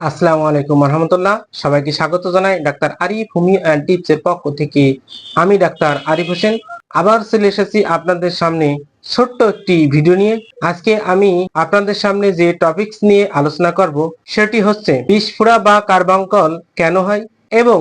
আসসালামু আলাইকুম রহমতুল্লাহ। সবাইকে স্বাগত জানাই doctor Arif homeo and tips এর পক্ষ থেকে। আমি ডাক্তার আরিফ হোসেন। আবার চলে এসেছি আপনাদের সামনে ছোট্ট একটি ভিডিও নিয়ে। আজকে আমি আপনাদের সামনে যে টপিকস নিয়ে আলোচনা করব, সেটি হচ্ছে বিষফোড়া বা কার্বাঙ্কল কেন হয় এবং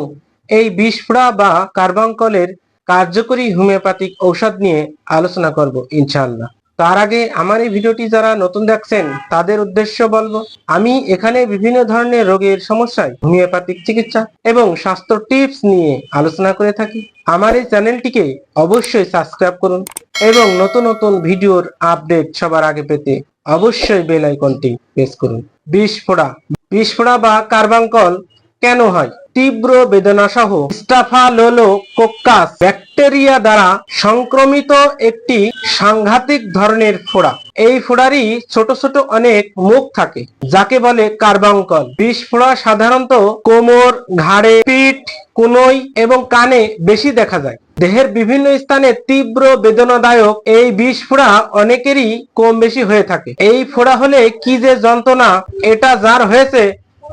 এই বিষফোড়া বা কার্বাঙ্কলের কার্যকরী হোমিওপ্যাথিক ঔষধ নিয়ে আলোচনা করব, ইনশাআল্লাহ। তার আগে আমার এই ভিডিওটি যারা নতুন দেখছেন, তাদের উদ্দেশ্য বলব, আমি এখানে বিভিন্ন ধরনের রোগের সমস্যায় হোমিওপ্যাথিক চিকিৎসা এবং স্বাস্থ্য টিপস নিয়ে আলোচনা করে থাকি। আমার এই চ্যানেলটিকে অবশ্যই সাবস্ক্রাইব করুন এবং নতুন নতুন ভিডিওর আপডেট সবার আগে পেতে অবশ্যই বেল আইকনটি প্রেস করুন। বিস্ফোড়া বিস্ফোড়া বা কার্বাঙ্কল কেন হয়? তীব্র বেদনা সহ স্টাফালোলো কোক্কাস ব্যাকটেরিয়া দ্বারা সংক্রমিত একটি সাংঘাতিক ধরনের ফোড়া। এই ফোড়ারই ছোট ছোট অনেক মুখ থাকে, যাকে বলে কার্বাঙ্কল। বিষ ফোড়া সাধারণত কোমর, ঘাড়ে, পিঠ কুনই এবং কানে বেশি দেখা যায়। দেহের বিভিন্ন স্থানে তীব্র বেদনাদায়ক এই বিষ ফোড়া অনেকেরই কম বেশি হয়ে থাকে। এই ফোড়া হলে কি যে যন্ত্রণা, এটা যার হয়েছে,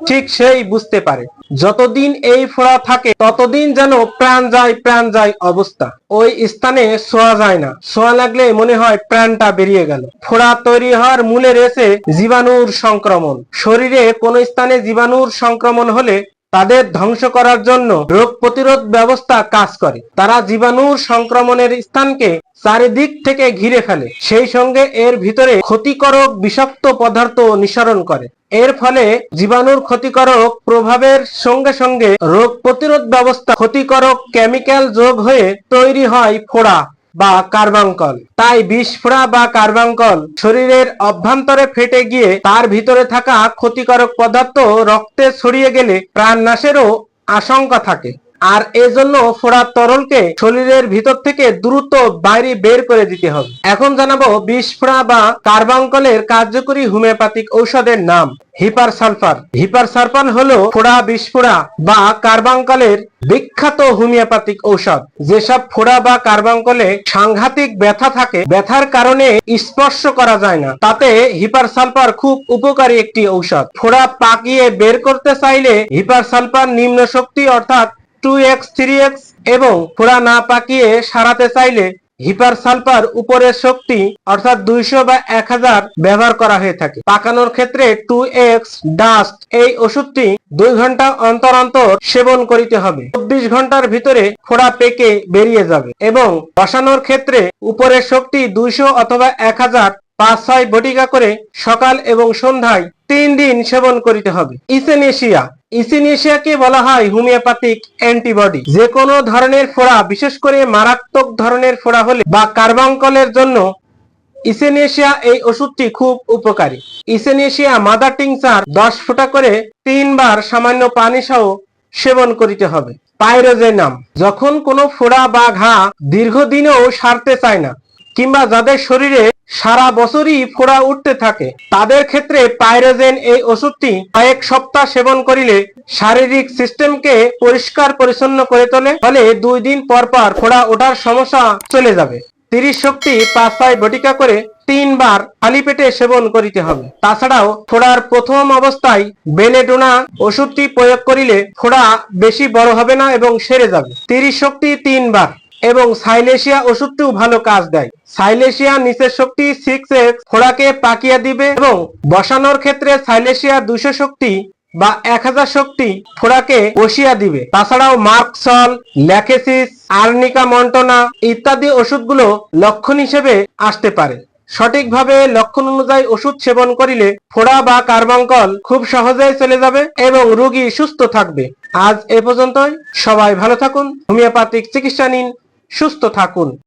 ঠিক সেই বুঝতে পারে। যতদিন এই ফোড়া থাকে, ততদিন যেন প্রাণ যায় প্রাণ যায় অবস্থা। ওই স্থানে শোয়া যায় না। শোয়া লাগলে মনে হয় প্রাণটা বেরিয়ে গেল। ফোড়া তৈরি হওয়ার মূলে রয়েছে জীবাণুর সংক্রমণ। শরীরে কোন স্থানে জীবাণুর সংক্রমণ হলে তাদের ধ্বংস করার জন্য রোগ প্রতিরোধ ব্যবস্থা কাজ করে। তারা জীবাণুর সংক্রমণের স্থানকে চারিদিক থেকে ঘিরে ফেলে। সেই সঙ্গে এর ভিতরে ক্ষতিকারক বিষাক্ত পদার্থ নিঃসরণ করে। এর ফলে জীবাণুর ক্ষতিকারক প্রভাবের সঙ্গে সঙ্গে রোগ প্রতিরোধ ব্যবস্থা ক্ষতিকারক কেমিক্যাল যোগ হয়ে তৈরি হয় ফোড়া। বা কার্বাঙ্কল। তাই বিস্ফোরা বা কার্বাঙ্কল শরীরের অভ্যন্তরে ফেটে গিয়ে তার ভিতরে থাকা ক্ষতিকারক পদার্থ রক্তে ছড়িয়ে গেলে প্রাণনাশেরও আশঙ্কা থাকে। আর এজন্য ফোড়া তরলকে শরীরের ভিতর থেকে দ্রুত বাইরে বের করে দিতে হবে। এখন জানাব বিষ ফোড়া বা কার্বাঙ্কলের কার্যকরী হোমিওপ্যাথিক ঔষধের নাম হিপার সালফার হিপার সালফার হলো ফোড়া বিস্ফোড়া বা কার্বাঙ্কলের বিখ্যাত হোমিওপ্যাথিক ঔষধ। যেসব ফোড়া বা কার্বাঙ্কলে সাংঘাতিক ব্যথা থাকে, ব্যথার কারণে স্পর্শ করা যায় না। তাতে হিপার সালফার খুব উপকারী একটি ঔষধ। ফোড়া পাকিয়ে বের করতে চাইলে হিপার সালফার নিম্ন শক্তি অর্থাৎ টু এক্স থ্রি এক্স এবং ফোড়া না পাকিয়ে সারাতে চাইলে হিপার সালফার উপরের শক্তি অর্থাৎ দুইশো বা এক হাজার ব্যবহার করা হয়ে থাকে। পাকানোর ক্ষেত্রে টু এক্স ডাস্ট এই ওষুধটি দুই ঘণ্টা অন্তর অন্তর সেবন করিতে হবে। চব্বিশ ঘণ্টার ভিতরে ফোড়া পেকে বেরিয়ে যাবে এবং বসানোর ক্ষেত্রে উপরের শক্তি দুইশো অথবা এক হাজার পাঁচ ছয় বটিকা করে সকাল এবং সন্ধ্যায় তিন দিন সেবন করিতে হবে। ইসেনেশিয়া ইসিনেশিয়াকে বলা হয় হোমিওপ্যাথিক অ্যান্টিবডি। যে কোনো ধরনের ফোড়া, বিশেষ করে মারাত্মক ধরনের ফোড়া হলে বা কার্বাঙ্কলের জন্য ইসেনেশিয়া এই ওষুধটি খুব উপকারী। ইসেনেশিয়া মাদার টিংচার দশ ফোঁটা করে তিনবার সামান্য পানি সহ সেবন করিতে হবে। পাইরোজেনাম, যখন কোনো ফোড়া বা ঘা দীর্ঘদিনেও সারতে চায় না, কিংবা যাদের শরীরে সারা বছরই ফোড়া উঠতে থাকে। তাদের ক্ষেত্রে পাইরোজেন এই ওষুধটি কয়েক সপ্তাহ সেবন করিলে শারীরিক সিস্টেমকে পরিষ্কার পরিচ্ছন্ন করে তোলে, ফলে দুই দিন পর পর ফোড়া ওঠার সমস্যা চলে যাবে। তিরিশ শক্তি পাঁচ ছয় বটিকা করে তিনবার খালি পেটে সেবন করিতে হবে। তাছাড়াও ফোড়ার প্রথম অবস্থায় বেনেডোনা ওষুধটি প্রয়োগ করিলে ফোড়া বেশি বড় হবে না এবং সেরে যাবে। তিরিশ শক্তি তিনবার। এবং সাইলেশিয়া ওষুধটিও ভালো কাজ দেয়। সাইলেশিয়া নিচের শক্তি সিক্স এক্স ফোড়াকে পাকিয়ে দিবে এবং বসানোর ক্ষেত্রে সাইলেশিয়া দুশো শক্তি বা এক হাজার শক্তি ফোড়াকে বসিয়া দিবে। তাছাড়াও মার্কসল, ল্যাকেসিস, আর্নিকা মন্টনা ইত্যাদি ওষুধগুলো লক্ষণ হিসেবে আসতে পারে। সঠিকভাবে লক্ষণ অনুযায়ী ওষুধ সেবন করিলে ফোড়া বা কার্বাঙ্কল খুব সহজেই চলে যাবে এবং রোগী সুস্থ থাকবে। আজ এ পর্যন্তই। সবাই ভালো থাকুন। হোমিওপ্যাথিক চিকিৎসা নিন সুস্থ থাকুন।